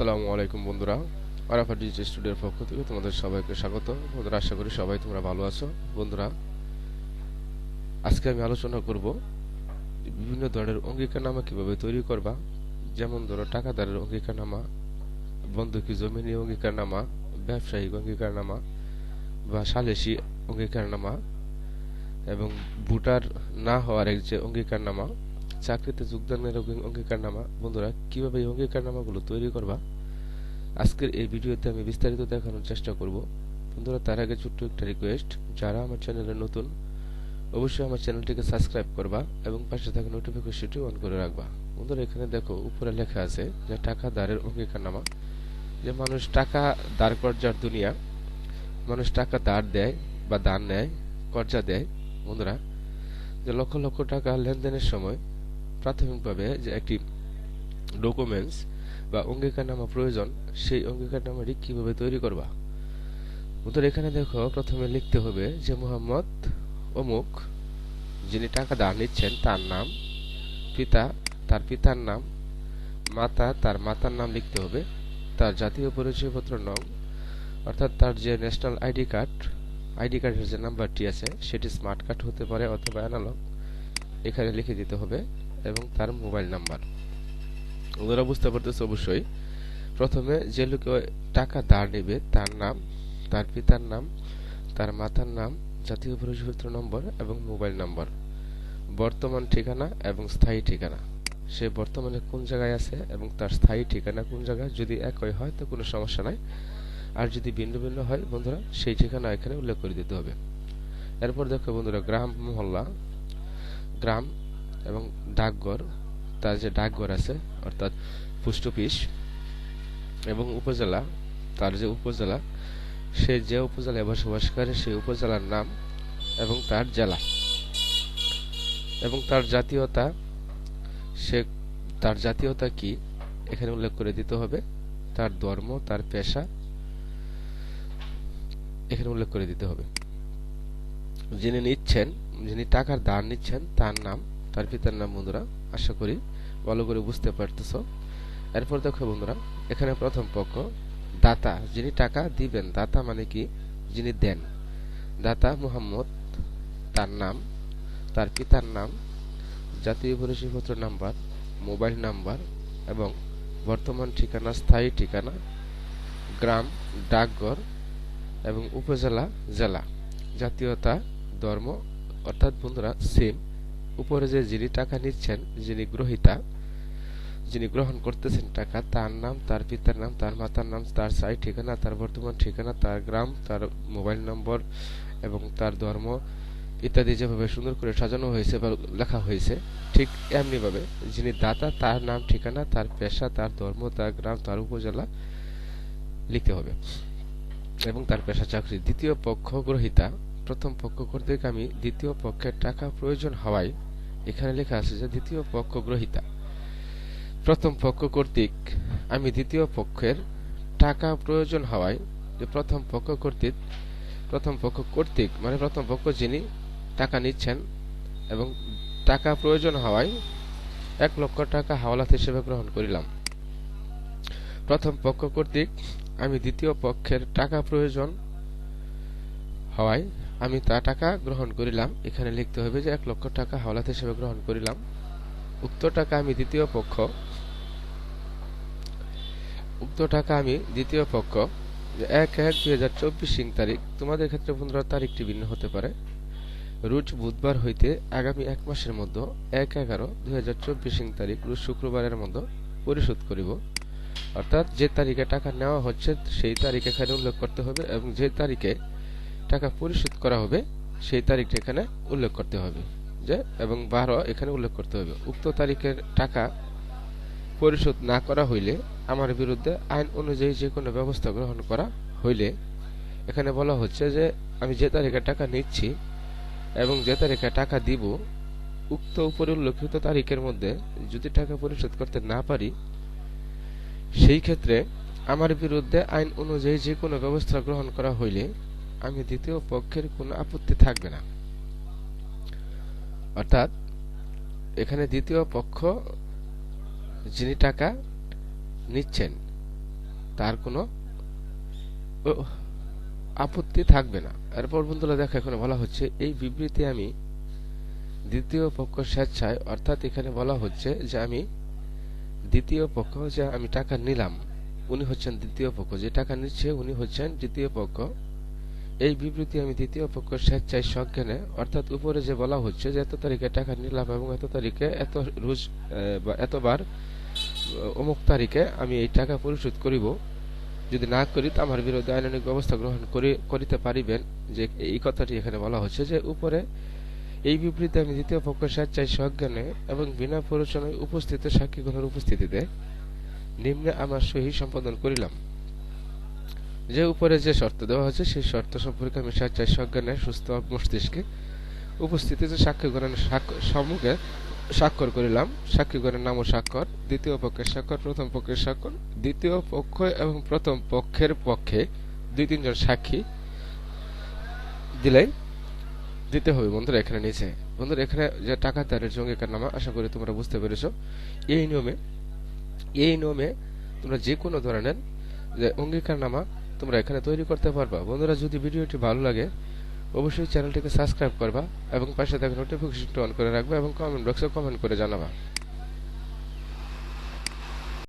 আসসালামু আলাইকুম বন্ধুরা আরাফা ডিজিটাল স্টুডিওর পক্ষ থেকে তোমাদের সবাইকে স্বাগত। বন্ধুরা, আশা করি সবাই তোমরা ভালো আছো। বন্ধুরা, আজকে আমি আলোচনা করব বিভিন্ন ধরনের অঙ্গীকারনামা কীভাবে তৈরি করবা। যেমন ধরো, টাকাদারের অঙ্গীকারনামা, বন্ধকি জমি নিয়ে অঙ্গীকারনামা, ব্যবসায়িক অঙ্গীকারনামা বা সালিসি অঙ্গীকারনামা এবং ভোটার না হওয়ার এক যে অঙ্গীকারনামা চাকরিতে যোগদানের অঙ্গীকারনামা। বন্ধুরা, কীভাবে এই অঙ্গীকারনামাগুলো তৈরি করবা? আজকের এই ভিডিওতে আমি বিস্তারিত দেখানোর চেষ্টা করব। বন্ধুরা, তার আগে ছোট্ট একটা রিকোয়েস্ট যারা আমার চ্যানেলে নতুন, অবশ্যই আমার চ্যানেলটিকে সাবস্ক্রাইব করবা এবং পাশে থাকা নোটিফিকেশনটি অন করে রাখবা। বন্ধুরা, এখানে দেখো, উপরে লেখা আছে যে টাকা দাঁড়ের অঙ্গীকারনামা। যে মানুষ টাকা দাঁড় কর্জার দুনিয়া, মানুষ টাকা দাঁড় দেয় বা দান নেয়, কর্জা দেয়, বন্ধুরা, যে লক্ষ লক্ষ টাকা লেনদেনের সময় প্রাথমিকভাবে যে একটি ডকুমেন্টস বা অঙ্গীকারনামা প্রয়োজন, সেই অঙ্গীকারনামাটি কীভাবে তৈরি করবা? বন্ধুরা এখানে দেখো, প্রথমে লিখতে হবে যে মোহাম্মদ অমুক, যিনি টাকা দান নিচ্ছেন, তার নাম, পিতা, তার পিতার নাম, মাতা, তার মাতার নাম লিখতে হবে, তার জাতীয় পরিচয়পত্র নং, অর্থাৎ তার যে ন্যাশনাল আইডি কার্ড আইডি কার্ডের যে নাম্বারটি আছে, সেটি স্মার্ট কার্ড হতে পারে অথবা অ্যানালগ এখানে লিখে দিতে হবে। এবং তার মোবাইল নাম্বার। ওনারা বুঝতে পারতেছে অবশ্যই। প্রথমে যে লোকে টাকা ধার নেবে, তার নাম, তার পিতার নাম, তার মাতার নাম, জাতীয় পরিচয়পত্র নম্বর এবং মোবাইল নাম্বার। বর্তমান ঠিকানা এবং স্থায়ী ঠিকানা। সে বর্তমানে কোন জায়গায় আছে এবং তার স্থায়ী ঠিকানা কোন জায়গায়, যদি একই হয় তো কোনো সমস্যা নাই। আর যদি ভিন্ন ভিন্ন হয় বন্ধুরা, সেই ঠিকানা এখানে উল্লেখ করে দিতে হবে। এরপর দেখো বন্ধুরা, গ্রাম মহল্লা। গ্রাম এবং ডাকঘর, তার যে ডাকঘর আছে, অর্থাৎ পোস্ট অফিস এবং উপজেলা, তার যে উপজেলা, সে যে উপজেলায় বসবাস করে, সেই উপজেলার নাম এবং তার জেলা। এবং তার জাতীয়তা, সে, তার জাতীয়তা কি, এখানে উল্লেখ করে দিতে হবে। তার ধর্ম, তার পেশা, এখানে উল্লেখ করে দিতে হবে। যিনি নিচ্ছেন, যিনি টাকার দান নিচ্ছেন, তার নাম তার পিতার নাম বন্ধুরা, আশা করি ভালো করে বুঝতে পারতেছ। এরপর দেখো বন্ধুরা, এখানে প্রথম পক্ষ, দাতা। যিনি টাকা দিবেন, দাতা মানে কি? যিনি দেন। দাতা মুহাম্মদ, তার নাম। তার পিতার নাম, জাতীয় পরিচয়পত্র নাম্বার, মোবাইল নাম্বার এবং বর্তমান ঠিকানা, স্থায়ী ঠিকানা, গ্রাম, ডাকঘর এবং উপজেলা, জেলা। জাতীয়তা, ধর্ম, অর্থাৎ বন্ধুরা সেম উপরে যে যিনি টাকা নিচ্ছেন, যিনি গ্রহিতা, যিনি গ্রহণ করতেছেন টাকা, তার নাম, তার পিতার নাম, তার মাতার নাম, তার সাই ঠিকানা, তার বর্তমান ঠিকানা, তার গ্রাম, তার মোবাইল নম্বর এবং তার ধর্ম ইত্যাদি যেভাবে সুন্দর করে সাজানো হয়েছে বা লেখা হয়েছে, ঠিক এমনিভাবে যিনি দাতা, তার নাম, ঠিকানা, তার পেশা, তার ধর্ম, তার গ্রাম, তার উপজেলা লিখতে হবে এবং তার পেশা, চাকরি। দ্বিতীয় পক্ষ গ্রহিতা। প্রথম পক্ষ কর্তৃক আমি দ্বিতীয় পক্ষের টাকা প্রয়োজন হওয়ায় এখানে লেখা আছে যে দ্বিতীয় পক্ষ গ্রহিতা। প্রথম পক্ষ কর্তৃক, আমি দ্বিতীয় পক্ষের টাকা প্রয়োজন হওয়ায় যে প্রথম পক্ষ কর্তৃক, প্রথম পক্ষ কর্তৃক মানে প্রথম পক্ষ যিনি টাকা নিচ্ছেন এবং টাকা প্রয়োজন হওয়ায় এক লক্ষ টাকা হাওলাত হিসেবে গ্রহণ করিলাম। প্রথম পক্ষ কর্তৃক, আমি দ্বিতীয় পক্ষের টাকা প্রয়োজন হওয়ায় আমি তা টাকা গ্রহণ করিলাম। এখানে লিখতে হবে যে এক লক্ষ টাকা হাওলাত হিসেবে গ্রহণ করিলাম। উক্ত টাকা আমি দ্বিতীয় পক্ষ, উক্ত টাকা আমি দ্বিতীয় পক্ষ এক এক দুই হাজার চব্বিশ সিং তারিখ, তোমাদের ক্ষেত্রে পনেরো তারিখটি ভিন্ন হতে পারে। রোজ বুধবার হইতে আগামী এক মাসের মধ্যে এক এগারো দুই হাজার চব্বিশ সিং তারিখ, রোজ শুক্রবারের মধ্যে পরিশোধ করিব। অর্থাৎ যে তারিখে টাকা নেওয়া হচ্ছে, সেই তারিখ এখানে উল্লেখ করতে হবে এবং যে তারিখে টাকা পরিশোধ করা হবে, সেই তারিখটা এখানে উল্লেখ করতে হবে, যে, এবং বারো এখানে উল্লেখ করতে হবে। উক্ত তারিখের টাকা পরিশোধ না করা হইলে আমার বিরুদ্ধে আইন অনুযায়ী যে কোনো ব্যবস্থা গ্রহণ করা হইলে এখানে বলা হচ্ছে যে, আমি যে তারিখে টাকা নিচ্ছি এবং যে তারিখে টাকা দিব, উক্ত উপরে উল্লেখিত তারিখের মধ্যে যদি টাকা পরিশোধ করতে না পারি, সেই ক্ষেত্রে আমার বিরুদ্ধে আইন অনুযায়ী যে কোনো ব্যবস্থা গ্রহণ করা হইলে আমি দ্বিতীয় পক্ষের কোনো আপত্তি থাকবে না। অর্থাৎ, এখানে দ্বিতীয় পক্ষ যিনি টাকা নিচ্ছেন, তার কোনো আপত্তি থাকবে না। এরপর বন্ধুরা দেখো, এখানে বলা হচ্ছে, এই বিবৃতি আমি দ্বিতীয় পক্ষ স্বেচ্ছায়, অর্থাৎ এখানে বলা হচ্ছে যে আমি দ্বিতীয় পক্ষ যে আমি টাকা নিলাম, উনি হচ্ছেন দ্বিতীয় পক্ষ। যে টাকা নিচ্ছে, উনি হচ্ছেন দ্বিতীয় পক্ষ। এই বিবৃতি আমি দ্বিতীয় পক্ষ স্বেচ্ছায় সজ্ঞানে অর্থাৎ উপরে যে বলা হচ্ছে যে এত তারিখে টাকা নিলাম এবং এত তারিখে এত রোজ বা এতবার অমুক তারিখে আমি এই টাকা পরিশোধ করিব। যদি না করি, তো আমার বিরুদ্ধে আইনানুগ ব্যবস্থা গ্রহণ করি, করিতে পারিবেন। যে এই কথাটি এখানে বলা হচ্ছে যে উপরে এই বিবৃতি আমি দ্বিতীয় পক্ষ স্বেচ্ছায় সজ্ঞানে এবং বিনা প্ররোচনায় উপস্থিত সাক্ষীগণের উপস্থিতিতে নিম্নে আমার সহি সম্পাদন করিলাম। যে উপরে যে শর্ত দেওয়া হয়েছে, সেই শর্ত সম্পর্কে আমি স্বেচ্ছায় সজ্ঞানে সুস্থ মস্তিষ্কে উপস্থিতিতে সাক্ষীগণের স্বাক্ষ- সম্মুখে স্বাক্ষর করিলাম। সাক্ষীগণের নাম ও স্বাক্ষর, দ্বিতীয় পক্ষের স্বাক্ষর, প্রথম পক্ষের স্বাক্ষর, দ্বিতীয় পক্ষ এবং প্রথম পক্ষের পক্ষে দুই তিনজন সাক্ষী দিলেই দিতে হবে। বন্ধুরা, এখানে নিচে। বন্ধুরা, এখানে যে টাকা দারের জঙ্গিকার নামা, আশা করি তোমরা বুঝতে পেরেছ। এই নিয়মে এই নিয়মে তোমরা যে কোনো ধরনের যে অঙ্গীকার নামা তোমরা এখানে তৈরি করতে পারবা। বন্ধুরা, যদি ভিডিওটি ভালো লাগে, অবশ্যই চ্যানেলটিকে সাবস্ক্রাইব করবা এবং পাশে থাকা নোটিফিকেশনটি অন করে রাখবা এবং কমেন্ট বক্সে কমেন্ট করে জানাবা।